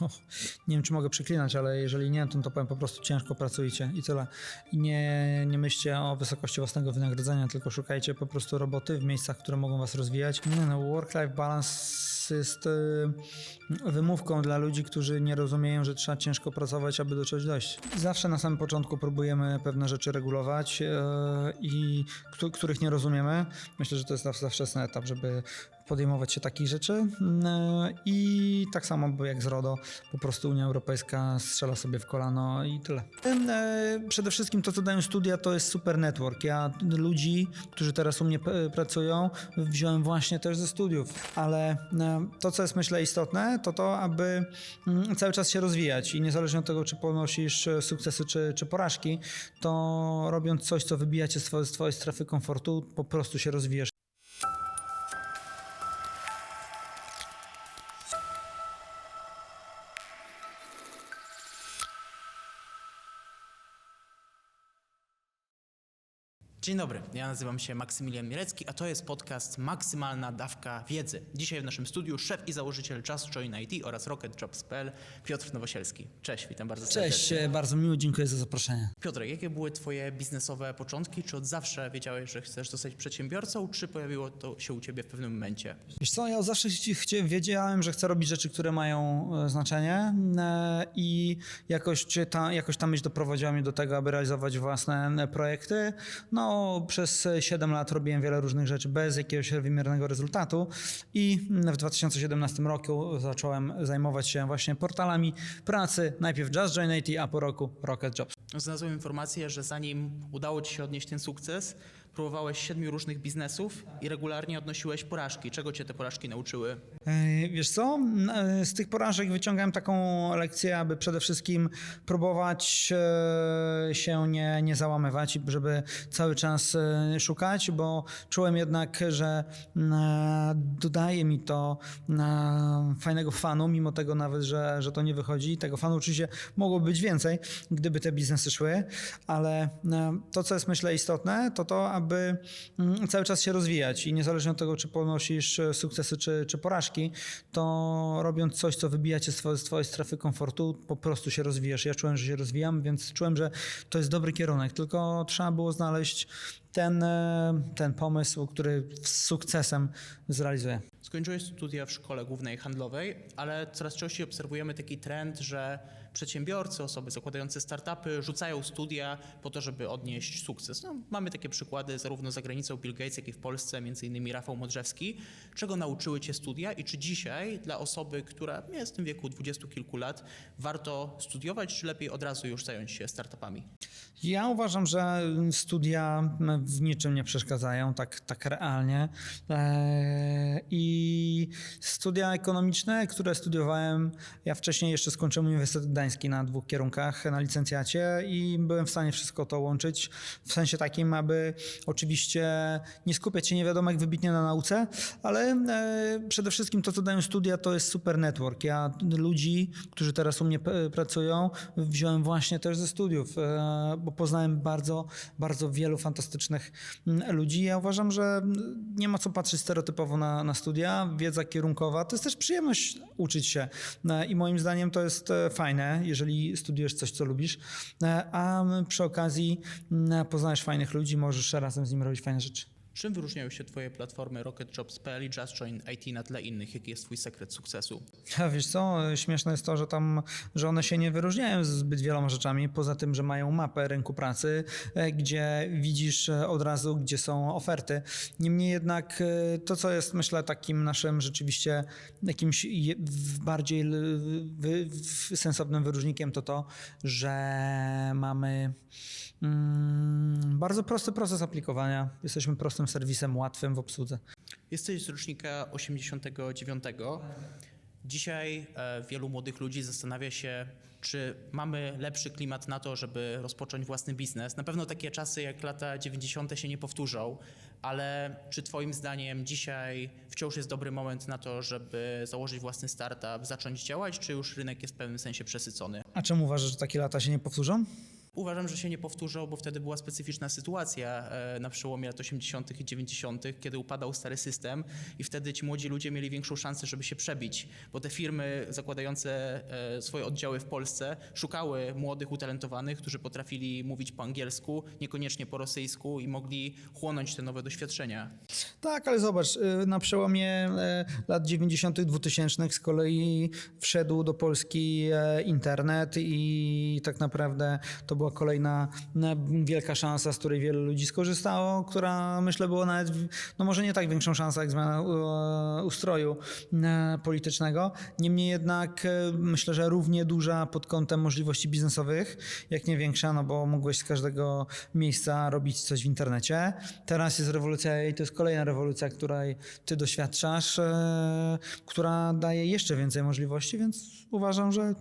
nie wiem czy mogę przeklinać, ale jeżeli nie, to, to powiem po prostu ciężko pracujcie i tyle. I nie, nie myślcie o wysokości własnego wynagrodzenia, tylko szukajcie po prostu roboty w miejscach, które mogą was rozwijać. No, work-life balance jest y, wymówką dla ludzi, którzy nie rozumieją, że trzeba ciężko pracować, aby do czegoś dojść. Zawsze na samym początku próbujemy pewne rzeczy regulować y, i któ- których nie rozumiemy. Myślę, że to jest zawsze wczesny etap, żeby podejmować się takich rzeczy. Y, I tak samo jak z RODO, po prostu Unia Europejska strzela sobie w kolano i tyle. Y, Przede wszystkim to, co dają studia, to jest super network. Ja ludzi, którzy teraz u mnie pracują, wziąłem właśnie też ze studiów, ale e, to, co jest myślę istotne, to to, aby mm, cały czas się rozwijać i niezależnie od tego, czy ponosisz e, sukcesy, czy, czy porażki, to robiąc coś, co wybija cię z twojej, z twojej strefy komfortu, po prostu się rozwijasz. Dzień dobry, ja nazywam się Maksymilian Mielecki, a to jest podcast Maksymalna Dawka Wiedzy. Dzisiaj w naszym studiu szef i założyciel Just Join IT oraz RocketJobs.pl Piotr Nowosielski. Cześć, witam bardzo serdecznie. Cześć, bardzo miło, dziękuję za zaproszenie. Piotrek, jakie były twoje biznesowe początki? Czy od zawsze wiedziałeś, że chcesz zostać przedsiębiorcą, czy pojawiło to się u ciebie w pewnym momencie? Wiesz co, ja zawsze chci- chci- wiedziałem, że chcę robić rzeczy, które mają e, znaczenie e, i jakoś, ta, jakoś ta myśl doprowadziła mnie do tego, aby realizować własne e, projekty. No, przez 7 lat robiłem wiele różnych rzeczy bez jakiegoś wymiernego rezultatu i w 2017 roku zacząłem zajmować się właśnie portalami pracy. Najpierw Just Join IT, a po roku Rocket Jobs. Znalazłem informację, że zanim udało ci się odnieść ten sukces, próbowałeś siedmiu różnych biznesów i regularnie odnosiłeś porażki. Czego cię te porażki nauczyły? E, Wiesz co, e, z tych porażek wyciągałem taką lekcję, aby przede wszystkim próbować e, się nie, nie załamywać żeby cały czas szukać, bo czułem jednak, że dodaje mi to fajnego fanu, mimo tego nawet, że, że to nie wychodzi. Tego fanu oczywiście mogło być więcej, gdyby te biznesy szły, ale to, co jest myślę istotne, to to, aby mm, cały czas się rozwijać i niezależnie od tego, czy ponosisz e, sukcesy, czy, czy porażki, to robiąc coś, co wybija cię z twojej, strefy komfortu, po prostu się rozwijasz. Ja czułem, że się rozwijam, więc czułem, że to jest dobry kierunek, tylko trzeba było znaleźć ten, e, ten pomysł, który z sukcesem zrealizuję. Skończyłeś studia w szkole głównej handlowej, ale coraz częściej obserwujemy taki trend, że przedsiębiorcy, osoby zakładające startupy rzucają studia po to, żeby odnieść sukces. No, mamy takie przykłady zarówno za granicą Bill Gates, jak i w Polsce, między innymi Rafał Modrzewski. Czego nauczyły cię studia i czy dzisiaj dla osoby, która jest w tym wieku dwudziestu kilku lat, warto studiować, czy lepiej od razu już zająć się startupami? Ja uważam, że studia w niczym nie przeszkadzają, tak, tak realnie. Eee, I studia ekonomiczne, które studiowałem, ja wcześniej jeszcze skończyłem Uniwersytet Gdański na dwóch kierunkach na licencjacie i byłem w stanie wszystko to łączyć w sensie takim, aby oczywiście nie skupiać się nie wiadomo jak wybitnie na nauce, ale e, przede wszystkim to, co dają studia, to jest super network. Ja ludzi, którzy teraz u mnie pracują, wziąłem właśnie też ze studiów, e, bo poznałem bardzo, bardzo wielu fantastycznych mm, ludzi. Ja uważam, że nie ma co patrzeć stereotypowo na, na studia. Wiedza kierunkowa to jest też przyjemność uczyć się E, i moim zdaniem to jest e, fajne, jeżeli studiujesz coś, co lubisz, E, a przy okazji mm, poznajesz fajnych ludzi, możesz razem z nimi robić fajne rzeczy. Czym wyróżniają się twoje platformy RocketJobs.pl i Just Join IT na tle innych? Jaki jest twój sekret sukcesu? A wiesz co, śmieszne jest to, że tam, że one się nie wyróżniają zbyt wieloma rzeczami, poza tym, że mają mapę rynku pracy, e, gdzie widzisz e, od razu, gdzie są oferty. Niemniej jednak e, to, co jest myślę takim naszym rzeczywiście jakimś bardziej sensownym wyróżnikiem, to to, że mamy mm, bardzo prosty proces aplikowania. Jesteśmy prostym serwisem, łatwym w obsłudze. Jesteś z rocznika 89. Dzisiaj e, wielu młodych ludzi zastanawia się, czy mamy lepszy klimat na to, żeby rozpocząć własny biznes. Na pewno takie czasy jak lata 90. się nie powtórzą, ale czy Twoim zdaniem dzisiaj wciąż jest dobry moment na to, żeby założyć własny startup, zacząć działać, czy już rynek jest w pewnym sensie przesycony? A czemu uważasz, że takie lata się nie powtórzą? Uważam, że się nie powtórzą, bo wtedy była specyficzna sytuacja e, na przełomie lat 80. i 90., kiedy upadał stary system i wtedy ci młodzi ludzie mieli większą szansę, żeby się przebić, bo te firmy zakładające e, swoje oddziały w Polsce szukały młodych, utalentowanych, którzy potrafili mówić po angielsku, niekoniecznie po rosyjsku i mogli chłonąć te nowe doświadczenia. Tak, ale zobacz, y, na przełomie lat 90., 2000 z kolei wszedł do Polski e, internet i tak naprawdę to była kolejna na- wielka szansa, z której wielu ludzi skorzystało, która myślę była nawet, no może nie tak większą szansą jak zmiana e, ustroju e, politycznego. Niemniej jednak e, myślę, że równie duża pod kątem możliwości biznesowych, jak nie większa, no bo mogłeś z każdego miejsca robić coś w internecie. Teraz jest rewolucja i to jest kolejna rewolucja, której ty doświadczasz, e, która daje jeszcze więcej możliwości, więc uważam, że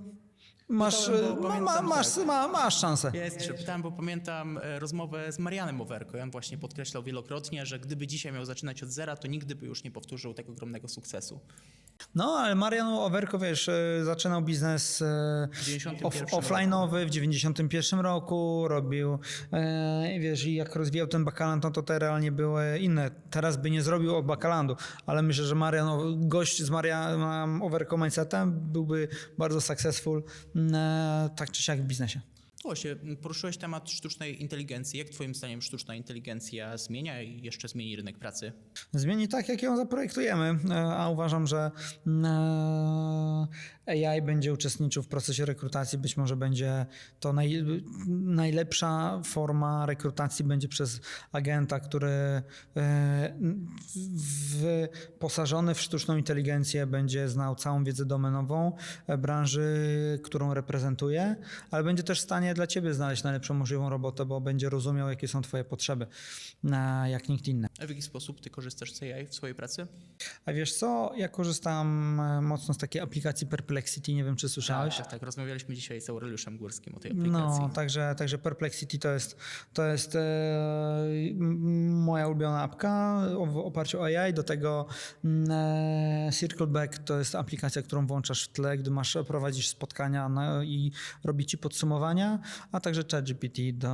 masz, Pytałem, bo ma, ma, pamiętam, masz, tak. ma, masz szansę. Ja jest, że pytałem, bo pamiętam e, rozmowę z Marianem Owerko on właśnie podkreślał wielokrotnie, że gdyby dzisiaj miał zaczynać od zera, to nigdy by już nie powtórzył tego ogromnego sukcesu. No, ale Marian Owerko, wiesz, e, zaczynał biznes e, W 91 off, roku. offline'owy w 91 roku, robił, e, i wiesz, i jak rozwijał ten bakaland, no to te realnie były inne. Teraz by nie zrobił od bakalandu, ale myślę, że Marian, O- gość z Marianem Owerko mindsetem byłby bardzo successful, e, tak czy siak w biznesie. Właśnie, poruszyłeś temat sztucznej inteligencji. Jak twoim zdaniem sztuczna inteligencja zmienia i jeszcze zmieni rynek pracy? Zmieni tak, jak ją zaprojektujemy, e, a uważam, że e, AI będzie uczestniczył w procesie rekrutacji. Być może będzie to naj, najlepsza forma rekrutacji będzie przez agenta, który e, wyposażony w sztuczną inteligencję będzie znał całą wiedzę domenową branży, którą reprezentuje, ale będzie też w stanie dla ciebie znaleźć najlepszą możliwą robotę, bo będzie rozumiał, jakie są twoje potrzeby, e, jak nikt inny. A w jaki sposób ty korzystasz z AI w swojej pracy? A wiesz co, ja korzystam e, mocno z takiej aplikacji Perplexity, nie wiem czy słyszałeś. Tak, tak. Rozmawialiśmy dzisiaj z Aureliuszem Górskim o tej aplikacji. No, także, także Perplexity to jest, to jest e, moja ulubiona apka w oparciu o AI. Do tego mm, e, Circleback to jest aplikacja, którą włączasz w tle, gdy masz prowadzisz spotkania no, i robi ci podsumowania, a także ChatGPT do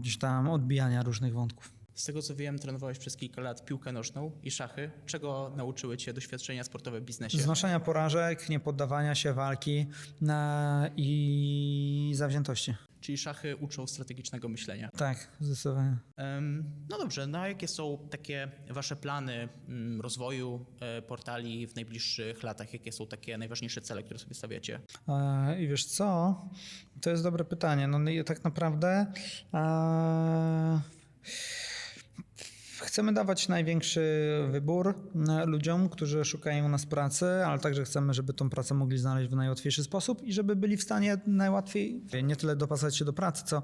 gdzieś tam odbijania różnych wątków. Z tego co wiem, trenowałeś przez kilka lat piłkę nożną i szachy. Czego nauczyły cię doświadczenia sportowe w biznesie? Znoszenia porażek, niepoddawania się walki e, i zawziętości. Czyli szachy uczą strategicznego myślenia. Tak, zdecydowanie. No dobrze, no a jakie są takie wasze plany mm, rozwoju e, portali w najbliższych latach? Jakie są takie najważniejsze cele, które sobie stawiacie? E, I wiesz co? To jest dobre pytanie. No i tak naprawdę e, chcemy dawać największy wybór e, ludziom, którzy szukają u nas pracy, ale także chcemy, żeby tą pracę mogli znaleźć w najłatwiejszy sposób i żeby byli w stanie najłatwiej nie tyle dopasować się do pracy, co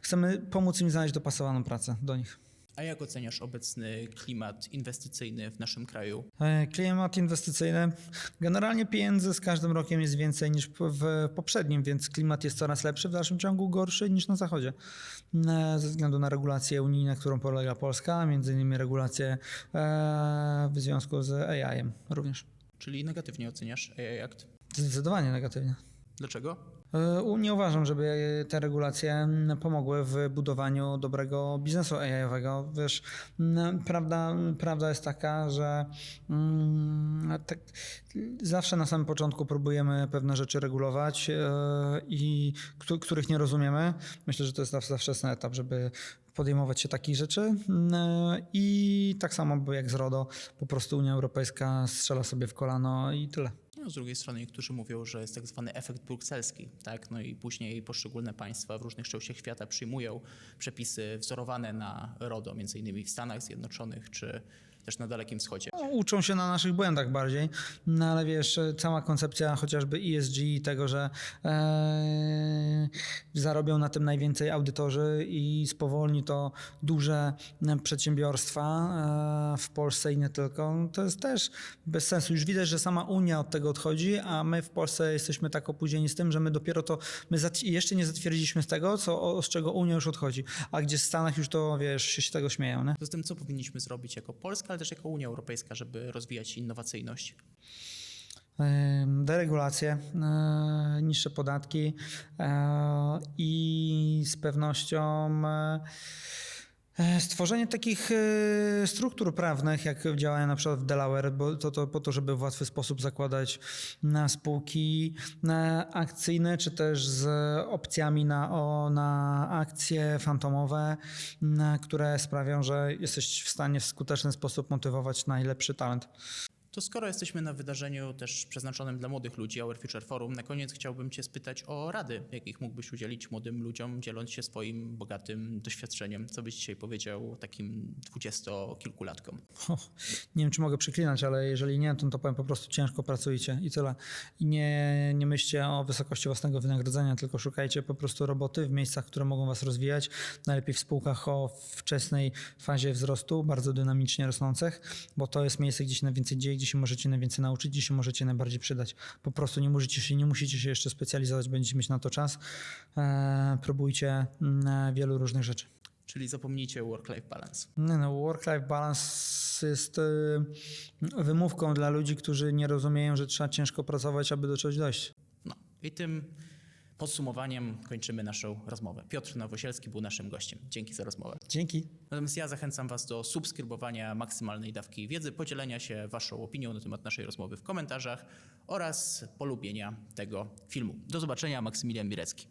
chcemy pomóc im znaleźć dopasowaną pracę do nich. A jak oceniasz obecny klimat inwestycyjny w naszym kraju? E, Klimat inwestycyjny. Generalnie pieniędzy z każdym rokiem jest więcej niż w poprzednim, więc klimat jest coraz lepszy, w dalszym ciągu gorszy niż na zachodzie. E, Ze względu na regulacje unijne, którą podlega Polska, między innymi regulacje e, w związku z AI-em również. Czyli negatywnie oceniasz AI Act? Zdecydowanie negatywnie. Dlaczego? E, Nie uważam, żeby te regulacje pomogły w budowaniu dobrego biznesu AI-owego. Wiesz, prawda, prawda jest taka, że mm, tak, zawsze na samym początku próbujemy pewne rzeczy regulować e, i któ- których nie rozumiemy. Myślę, że to jest zawsze wczesny etap, żeby podejmować się takich rzeczy i tak samo jak z RODO, po prostu Unia Europejska strzela sobie w kolano i tyle. Z drugiej strony niektórzy mówią, że jest tak zwany efekt brukselski, tak? No i później poszczególne państwa w różnych częściach świata przyjmują przepisy wzorowane na RODO, między innymi w Stanach Zjednoczonych czy też na Dalekim Wschodzie. No, uczą się na naszych błędach bardziej, no ale wiesz, cała koncepcja chociażby ESG i tego, że e, zarobią na tym najwięcej audytorzy i spowolni to duże e, przedsiębiorstwa e, w Polsce i nie tylko, to jest też bez sensu. Już widać, że sama Unia od tego odchodzi, a my w Polsce jesteśmy tak opóźnieni z tym, że my dopiero to, my jeszcze nie zatwierdziliśmy z tego, co, o, z czego Unia już odchodzi, a gdzie w Stanach już to, wiesz, się z tego śmieją, nie? Zatem co powinniśmy zrobić jako Polska, ale też jako Unia Europejska, żeby rozwijać innowacyjność? deregulacje, e, niższe podatki e, i z pewnością e, stworzenie takich e, struktur prawnych, jak działają na przykład w Delaware, bo to, to po to, żeby w łatwy sposób zakładać na spółki akcyjne, czy też z opcjami na, o, na akcje fantomowe, które sprawią, że jesteś w stanie w skuteczny sposób motywować najlepszy talent. To skoro jesteśmy na wydarzeniu też przeznaczonym dla młodych ludzi, Our Future Forum, na koniec chciałbym Cię spytać o rady, jakich mógłbyś udzielić młodym ludziom, dzieląc się swoim bogatym doświadczeniem. Co byś dzisiaj powiedział takim dwudziestokilkulatkom? O, nie wiem, czy mogę przeklinać, ale jeżeli nie, to, to powiem po prostu ciężko pracujcie i tyle. I nie, nie myślcie o wysokości własnego wynagrodzenia, tylko szukajcie po prostu roboty w miejscach, które mogą was rozwijać. Najlepiej w spółkach o wczesnej fazie wzrostu, bardzo dynamicznie rosnących, bo to jest miejsce, gdzie się najwięcej dzieje, gdzie się możecie najwięcej nauczyć, gdzie się możecie najbardziej przydać. Po prostu nie musicie się, nie musicie się jeszcze specjalizować, będziecie mieć na to czas. E, próbujcie mm, wielu różnych rzeczy. Czyli zapomnijcie work-life balance. Nie no, work-life balance jest y, wymówką dla ludzi, którzy nie rozumieją, że trzeba ciężko pracować, aby do czegoś dojść. No i tym podsumowaniem kończymy naszą rozmowę. Piotr Nowosielski był naszym gościem. Dzięki za rozmowę. Dzięki. Natomiast ja zachęcam Was do subskrybowania maksymalnej dawki wiedzy, podzielenia się Waszą opinią na temat naszej rozmowy w komentarzach oraz polubienia tego filmu. Do zobaczenia, Maksymilian Birecki.